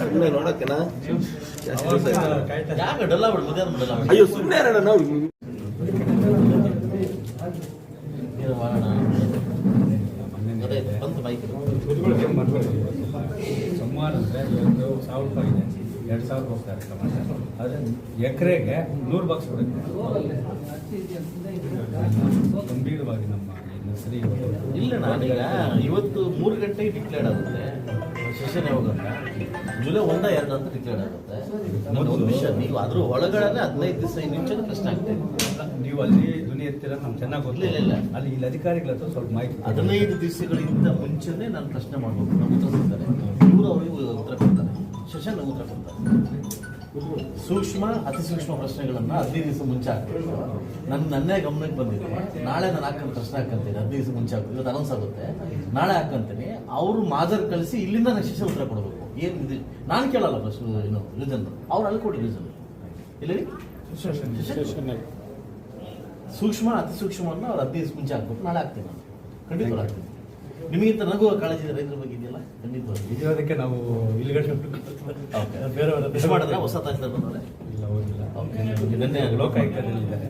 ಸುಮ್ಮನೆ ನೋಡಕ್ಕೆನ? ಅಯ್ಯೋ ಸುಮ್ಮನೆ ಇರೋಣ ನಾವು. ಸುಮಾರು ಅಂದರೆ ಒಂದು ಸಾವಿರ ರೂಪಾಯಿ ಇದೆ ಎರಡು ಸಾವಿರ ಹೋಗ್ತಾರೆ ಆದರೆ ಎಕರೆಗೆ ನೂರು ಬಾಕ್ಸ್ ಬರುತ್ತೆ ಗಂಭೀರವಾಗಿ ನಮ್ಮ ನರ್ಸರಿ ಇಲ್ಲ ನಾನೀಗ ಇವತ್ತು ಮೂರು ಗಂಟೆಗೆ ಡಿಕ್ಲೇರ್ ಆಗುತ್ತೆ. ಸೆಷನ್ ಯಾವಾಗ ಜುಲೈ ಒಂದ ಎರಡು ಅಂತ ಡಿಕ್ಲೇರ್ ಆಗುತ್ತೆ. ಒಂದು ವಿಷಯ ನೀವು ಅದ್ರ ಒಳಗಡೆ ಹದಿನೈದು ದಿವಸ ನಿಮಿಷದ ಪ್ರಶ್ನೆ ಆಗ್ತಾ ನೀವು ಅಲ್ಲಿ ಧ್ವನಿ ಎತ್ತೀರ ನಮ್ಗೆ ಚೆನ್ನಾಗಿ ಗೊತ್ತಿಲ್ಲ ಇಲ್ಲ. ಅಲ್ಲಿ ಇಲ್ಲಿ ಅಧಿಕಾರಿಗಳ ಹತ್ರ ಸ್ವಲ್ಪ ಮಾಹಿತಿ. ಹದಿನೈದು ದಿವಸಗಳಿಂದ ಮುಂಚೆನೆ ನಾನು ಪ್ರಶ್ನೆ ಮಾಡಬೇಕು. ಉತ್ತರ ಕೊಡ್ತಾರೆ ಇವರು ಅವರಿಗೆ ಉತ್ತರ ಕೊಡ್ತಾರೆ. ಸೆಷನ್ ಉತ್ತರ ಕೊಡ್ತಾರೆ. ಸೂಕ್ಷ್ಮ ಅತಿ ಸೂಕ್ಷ್ಮ ಪ್ರಶ್ನೆಗಳನ್ನ ಹದಿನೈದು ದಿವಸ ಮುಂಚೆ ಹಾಕ್ಬೇಕು ನನ್ನ ನನ್ನೇ ಗಮನಕ್ಕೆ ಬಂದಿದೆ ನಾಳೆ ನಾನು ಹಾಕೊಂಡು ಪ್ರಶ್ನೆ ಹಾಕಂತೀನಿ ಹದಿನೈದು ದಿವಸ ಮುಂಚೆ ಹಾಕ್ಬೇಕು ಇವತ್ತು ಅನೌನ್ಸ್ ಆಗುತ್ತೆ. ನಾಳೆ ಹಾಕಂತೀನಿ ಅವರು ಮಾದರ್ ಕಳಿಸಿ ಇಲ್ಲಿಂದ ನಾನು ಶಿಷ್ಯ ಉತ್ತರ ಕೊಡಬೇಕು. ಏನು ಇದು? ನಾನು ಕೇಳಲ್ಲ ಪ್ರಶ್ನೆ ಏನು ರೀಸನ್ ಅವ್ರು ಅಲ್ಲಿ ಕೊಡಿ ರೀಸನ್ ಇಲ್ಲಿ ಸೂಕ್ಷ್ಮ ಅತಿ ಸೂಕ್ಷ್ಮವನ್ನು ಅವ್ರು ಹದಿನೈದು ದಿವಸ ಮುಂಚೆ ಹಾಕ್ಬೇಕು ನಾಳೆ ಹಾಕ್ತೀನಿ ನಾನು. ಖಂಡಿತ ಹಾಕ್ತೀನಿ. ನಿಮಗಿಂತ ನಗುವ ಕಾಳಜಿ ರೈತರ ಬಗ್ಗೆ ಇದೆಯಲ್ಲ? ಖಂಡಿತವಾಗಿ. ವಿಜಯೋದಕ್ಕೆ ನಾವು ಇಲ್ಲಿಗಡೆ ಓಕೆ ಬೇರೆ ಮಾಡಿದ್ರೆ ಹೊಸ ಬಂದವರೆ ಇಲ್ಲ ಹೋಗಿಲ್ಲ. ಓಕೆ ಧನ್ಯವಾದ ಲೋಕಾಯುಕ್ತದಲ್ಲಿದ್ದಾರೆ